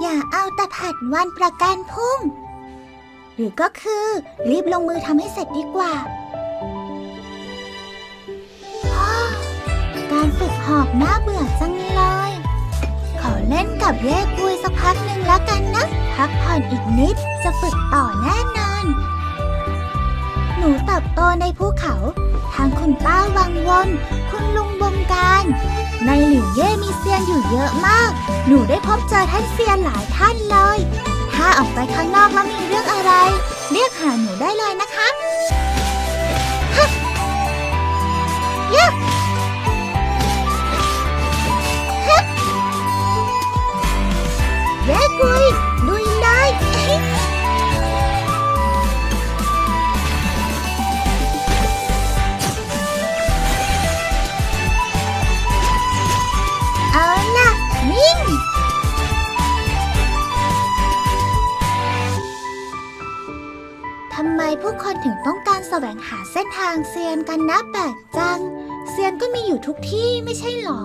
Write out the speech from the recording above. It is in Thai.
อย่าเอาแต่ผัดวันประกันพรุ่ง หรือก็คือ รีบลงมือทำให้เสร็จดีกว่าการฝึกหอบน่าเบื่อจังเลย ขอเล่นกับเย่กุยสักพักหนึ่งแล้วกันนะ พักผ่อนอีกนิดจะฝึกต่อแน่นอน หนูเติบโตในภูเขา ทางคุณป้าวังวน คุณลุง ในหลิวเย่มีเซียนอยู่เยอะมาก หนูได้พบเจอท่านเซียนหลายท่านเลย ถ้าออกไปข้างนอกแล้วมีเรื่องอะไร เรียกหาหนูได้เลยนะคะยะเย้กุยลุยเลย ทำไมผู้คนถึงต้องการแสวงหาเส้นทางเซียนกันนะแปลกจัง เซียนก็มีอยู่ทุกที่ไม่ใช่หรอ